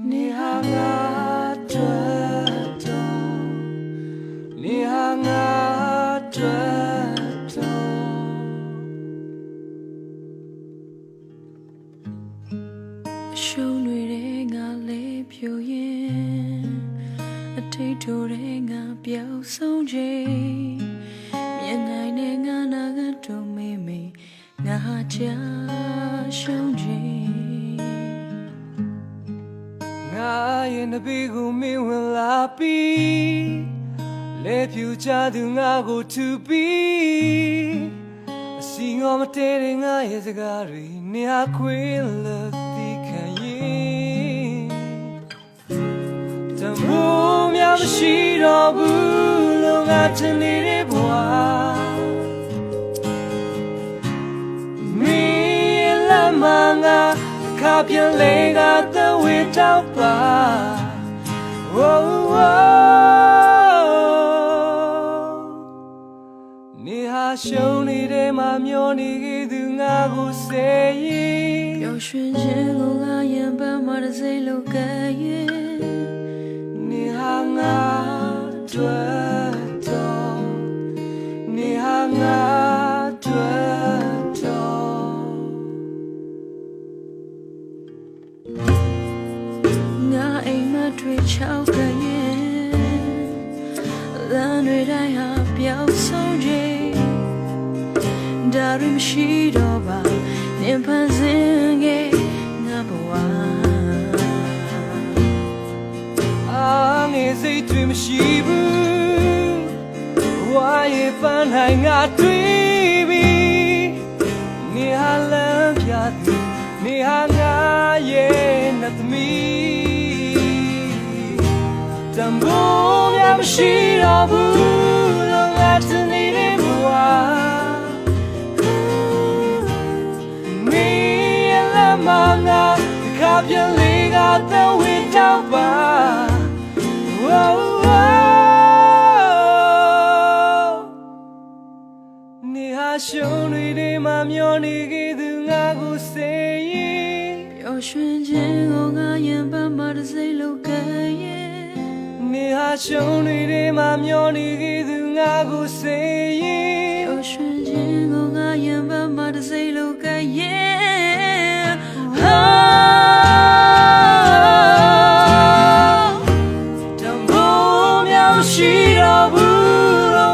你好啊，这种，你好啊，这种。 ရှုံးတွေတဲ့ငါလေးပြိုရင်အထိတ်ထိုတဲ့ငါပျောက်ဆုံးချိန်မြင်နိုင်တဲ့ငါနာကတုံးမေးမေးငါဟာချာရှုံး ချိန်ငါရဲ့နဘေးကိုမင်းဝင်လာပြီးလဲဖြူချသူငါကိုသူပြီးအစီငေါမတဲတဲ့ငါရဲ့စကားတွေနေဟာခွေးလို့သိခံရင်တမိုးများမရှိတော့ဘူးလို့ငါထင်နေတဲ့ဘဝ ခါပြန်လေကသဝေတောက်ပါ Oh, oh. နေဟာရှုံးနေတဲ့မှာမျောနေခဲ့သူငါကိုစေရင်ပျော်ရွှင်ခြင်းကိုငါရင်ပန်းမှာတစ်စိတ်လောက်ကရဲ့ တွေချောက်ကရဲ့လမ်းတွေတိုင်းဟာပျောက်ဆုံးချိန်ဒါရမရှိတော့ပါနင်ဖန်ဆင်းခဲ့ငါဘဝအာငယ်စိတ်တွေမရှိဘူးဝါရဲ့ပန်းနိုင်ငါတွေ့ပြီနေဟာလမ်းပြသူနေဟာငါရဲ့နှသမီး တံပိုးများမရှိတော့ဘူးလို့ငါတနေတဲ့ဘဝမင်းရဲ့လမ်းမငါတစ်ခါပြန်လေးကသဝေတောက်ပါ Whoa, whoa. နေဟာရှုံးတွေထဲမှာမျောနေခဲ့သူငါကိုစေရင်ပျော်ရွှင်ခြင်းကိုငါရင်ပန်းမှာတစ်စိတ်လောက်ကရဲ့ နေဟာရှုံးတွေထဲမှာမျောနေခဲ့သူငါကိုစေရပင်ျော်ရွှင်ခြင်းကိုငါရင်ပန်းမှာတစ်စိတ်လောက်ကရဲ့ဟာတံပိုးများရှိတော့ဘူးလို့